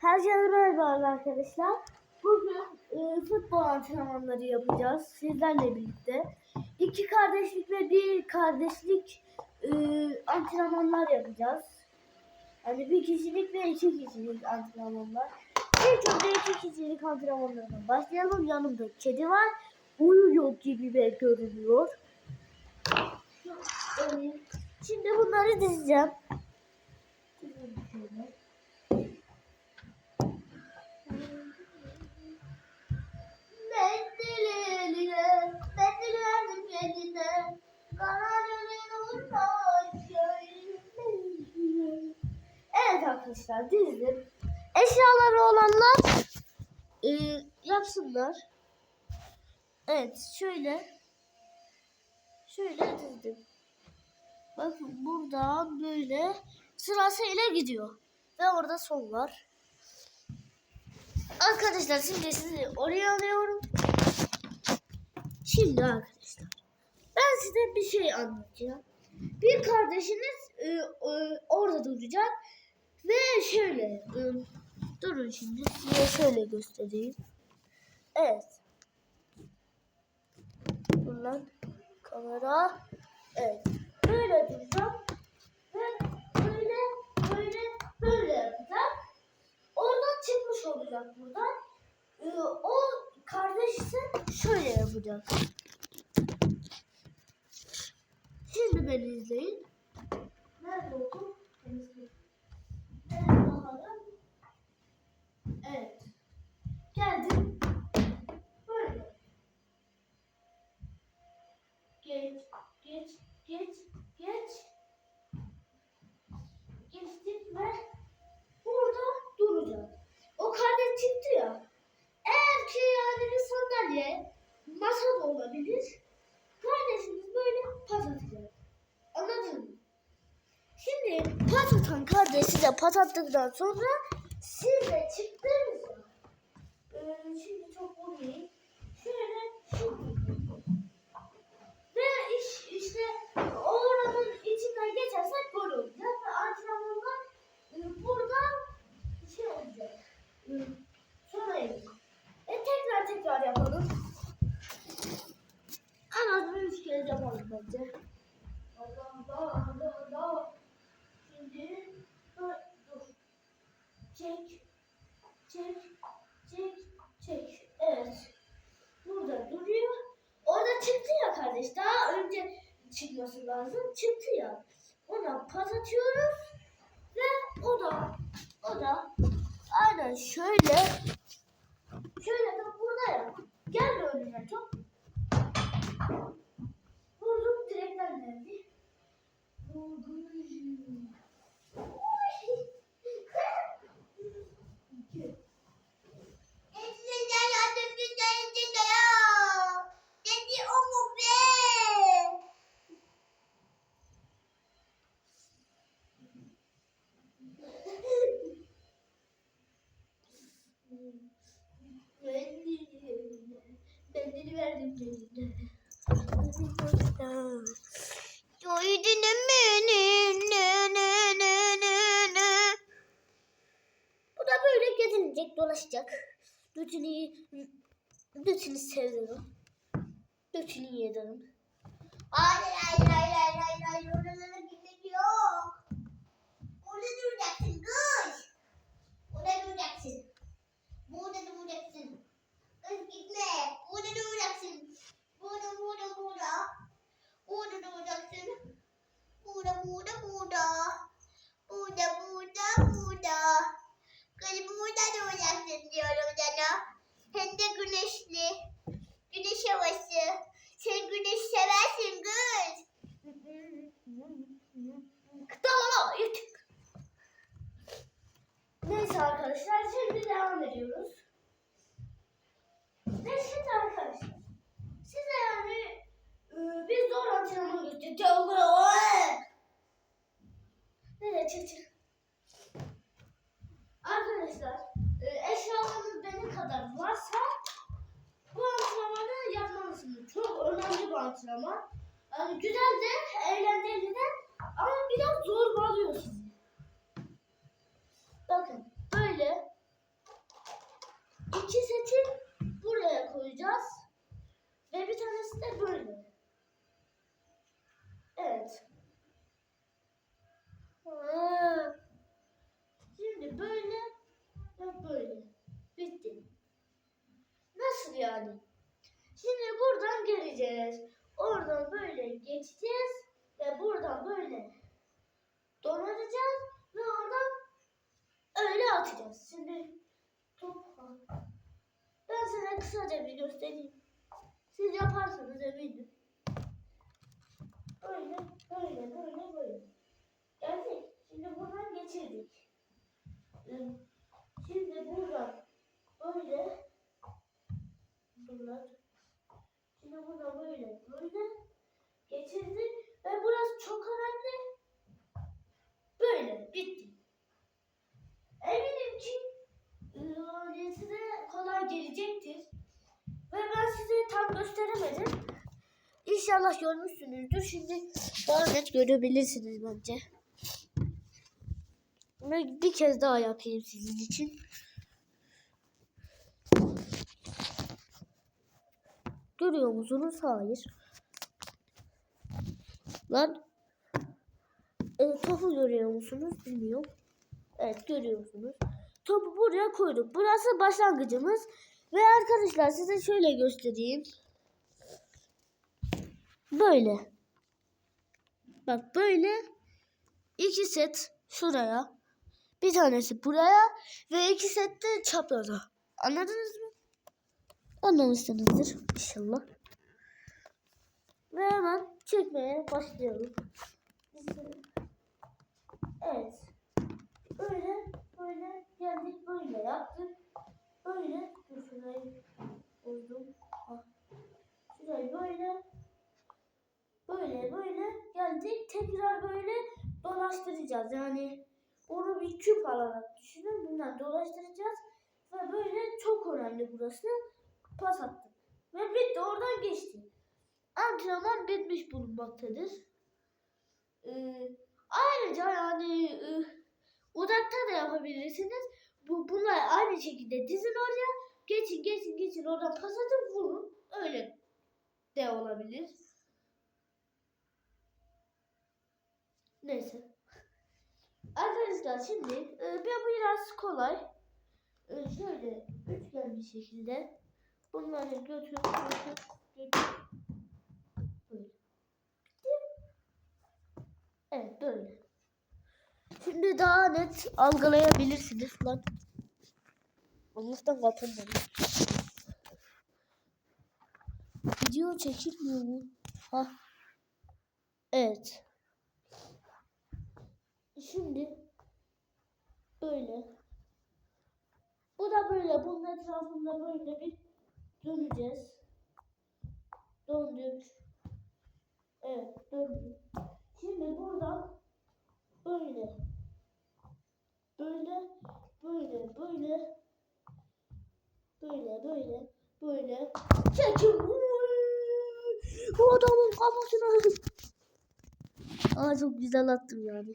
Herkese merhaba arkadaşlar. Bugün e, futbol antrenmanları yapacağız sizlerle birlikte. İki kardeşlik ve bir kardeşlik e, antrenmanlar yapacağız. Yani bir kişilik ve iki kişilik antrenmanlar. İlk önce iki kişilik antrenmanlarına başlayalım. Yanımda kedi var. Uyuyor gibi de görünüyor. Şimdi bunları dizeceğim. Mendiliyle, mendil verdim kendine. Kanadının Evet arkadaşlar dizdim. Eşyaları olanlar e, yapsınlar. Evet şöyle şöyle dizdim. Bakın burada böyle sırasıyla gidiyor. Ve orada son var. Arkadaşlar şimdi sizi oraya alıyorum. Şimdi arkadaşlar ben size bir şey anlatacağım. Bir kardeşiniz e, e, orada duracak ve şöyle e, durun şimdi size şöyle göstereyim. Evet. Buradan kamera. Evet. Böyle duracağım ve böyle böyle böyle yapacak. Oradan çıkmış olacak buradan. Ee, o kardeş ise şöyle yapacak. Şimdi beni izleyin. Nerede? Temizlik. Evet bakalım. Evet. Geldim. Böyle. Geç, geç, geç, geç. Geçtik ve burada duracak. O kardeş çıktı ya. Eğer ki yani bir sandalye, masa da olabilir. Kardeşimiz böyle pas atacak. Anladın mı? Şimdi pas atan kardeş size pas attıktan sonra siz de çıktığınızda ee, şimdi çok vurmayayım. Şöyle şimdi ve iş, işte oranın içinden geçersek gol olacak ve antrenmanlar e, buradan şey olacak. E, Sonra yapacağız. E tekrar tekrar yapalım. En az bir üç kez yapalım bence. Allah Allah Allah Allah. Şimdi dur. dur. Çek. Çek. Çek. Çek. Evet. Burada duruyor. Orada çıktı ya kardeş. Daha önce çıkması lazım. Çıktı ya. Ona pas atıyoruz. Ve o da o da aynen şöyle şöyle de burada ya. Gel önüne top. Vurdum direkten geldi. Vurdum. İki. Bendini verdim kendine. Duydun beni ne ne ne ne ne. Bu da böyle gezinecek, dolaşacak. Bütünü, bütünü seviyorum. Bütünü yedim. Hayır hayır hayır hayır hayır hayır oralara gitmek yok. Burada duracaksın kız. Burada duracaksın. Burada duracaksın. Kız gitme. Burada duracaksın. Burada burada burada. Burada burada burada. Kız burada duracaksın diyorum sana. Hem de güneşli. Güneş havası. Sen güneş seversin kız. Tamam, yırtık. Neyse arkadaşlar, şimdi devam ediyoruz. Castelli. Görmüşsünüzdür. Şimdi daha net görebilirsiniz bence. Ve bir kez daha yapayım sizin için. Görüyor musunuz? Hayır. Lan e, topu görüyor musunuz? Bilmiyorum. Evet görüyorsunuz. Topu buraya koyduk. Burası başlangıcımız. Ve arkadaşlar size şöyle göstereyim. Böyle. Bak böyle iki set şuraya. Bir tanesi buraya ve iki set de çapraza. Anladınız mı? Anlamışsınızdır inşallah. Ve hemen çekmeye başlayalım. Evet. Böyle böyle geldik böyle yaptık. Böyle dur şurayı bozdum. Ah. Şurayı böyle böyle böyle geldik. Tekrar böyle dolaştıracağız. Yani onu bir küp alarak düşünün. Bundan dolaştıracağız. Ve böyle çok önemli burası. Pas attım. Ve bitti. Oradan geçti. Antrenman bitmiş bulunmaktadır. Ee, ayrıca yani e, uzakta da yapabilirsiniz. Bu, bunlar aynı şekilde dizin oraya. Geçin geçin geçin oradan pas atıp vurun. Öyle de olabilir. Neyse. Arkadaşlar şimdi e, bir biraz kolay. E, şöyle üçgen bir şekilde bunları götür götür götür. Böyle. Evet böyle. Şimdi daha net algılayabilirsiniz lan. Allah'tan kapanmadı. Video çekilmiyor mu? Ha. Evet. Şimdi böyle. Bu da böyle. Bunun etrafında böyle bir döneceğiz. Döndük. Evet döndük. Şimdi buradan böyle. Böyle. Böyle. Böyle. Böyle. Böyle. Böyle. Çekin. Bu adamın kafasına. Aa çok güzel attım yani.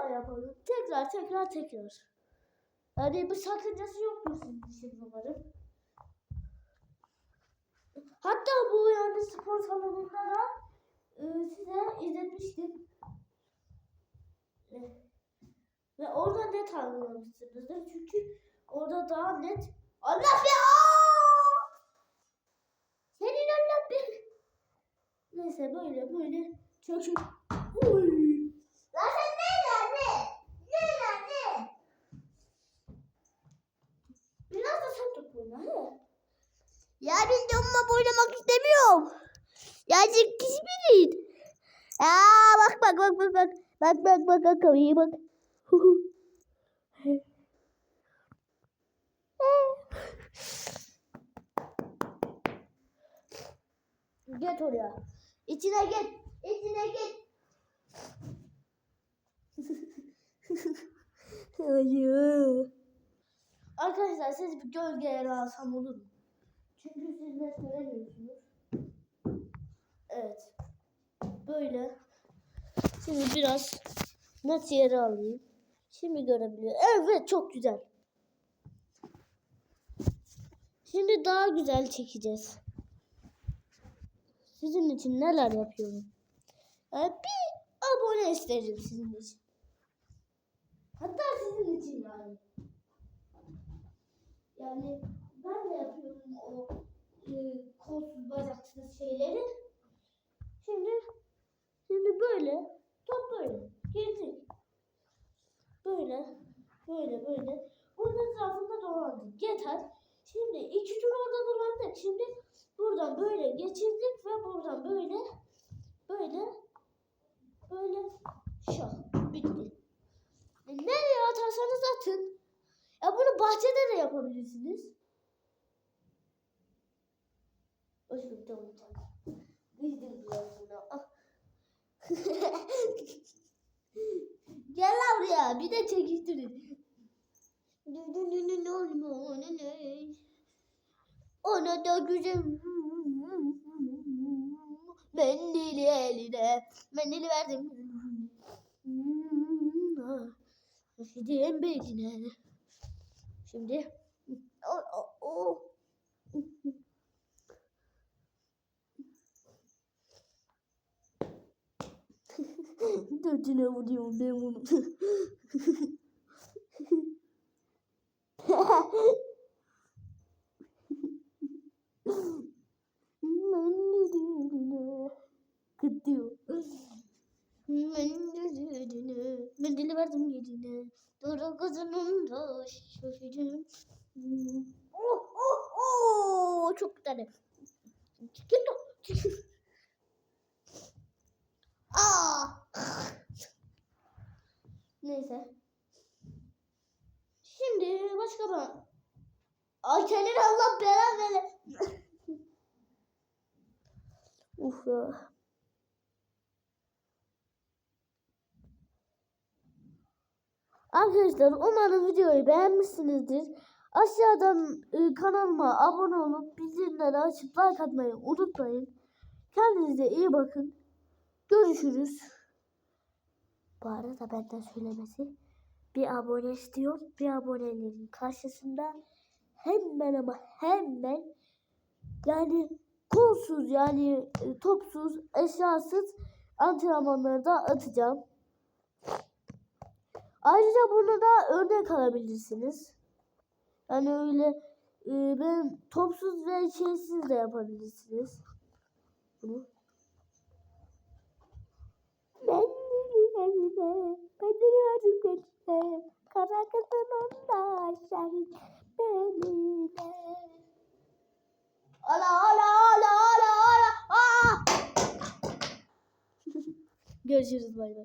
Daha yapalım. Tekrar tekrar tekrar. Yani bir sakıncası yoktur sizin umarım. Hatta bu yani spor salonunda da e, size izletmiştim. E, Ve orada net anlamışsınızdır. Çünkü orada daha net Allah ya! Senin Allah bir. Neyse böyle böyle çökün. Uy. Lan sen ne nerede? Ne nerede? Biraz da sen tut bunu. He. Ya biz de onunla oynamak istemiyorum. Ya kişi bilin. Ya bak bak bak bak bak. Bak bak bak bak. Git oraya. İçine git. İçine git. Arkadaşlar siz bir gölgeye alsam olur mu? Çünkü siz net göremiyorsunuz. Evet. Böyle. Şimdi biraz net yere alayım. Şimdi görebiliyor. Evet çok güzel. Şimdi daha güzel çekeceğiz. Sizin için neler yapıyorum? Yani bir abone isterim sizin için. Hatta sizin için yani. Yani ben de yapıyorum o e, kolsuz bacaksız şeyleri. Şimdi şimdi böyle top böyle girdik. Böyle böyle böyle. Bunun etrafında dolandık. Yeter. Şimdi iki tur orada dolandık. Şimdi buradan böyle geçirdik ve buradan böyle böyle böyle şu bitti. E, Nereye atarsanız atın. Ya bunu bahçede de yapabilirsiniz. Tamam tamam. Bildim biraz buna. Ah. Gel lan buraya bir de çekiştirin. Ona da güzel mendili eline mendili verdim. Gideyim beline. Şimdi o, o, o. Dördüne vuruyorum ben bunu. Gidiyor. Mendilini, mendili verdim yerine. Doğru kızının da şaşırdım. Oh oh oh çok güzel. Git o. Aa. Neyse. Şimdi başka ben. Ay kendini Allah belanı. Uf ya. Arkadaşlar umarım videoyu beğenmişsinizdir. Aşağıdan e, kanalıma abone olup bildirimleri açıp like atmayı unutmayın. Kendinize iyi bakın. Görüşürüz. Bu arada benden söylemesi bir abone istiyorum. Bir abonelerin karşısında hemen ama hemen yani kolsuz yani e, topsuz eşyasız antrenmanları da atacağım. Ayrıca bunu da örnek alabilirsiniz. Yani öyle e, ben topsuz ve şeysiz de yapabilirsiniz. Bunu. Ben ben artık eline, kara kızının da şahit benimle. Ala ala ala ala ala. Aa! Görüşürüz bay bay.